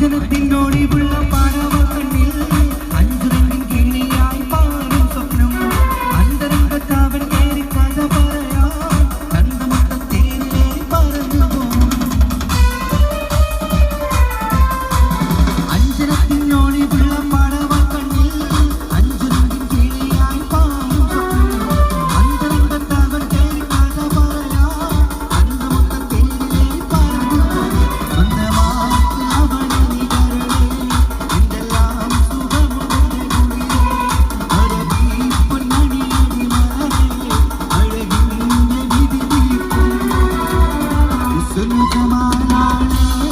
젖은 빗놀이 불 on, on.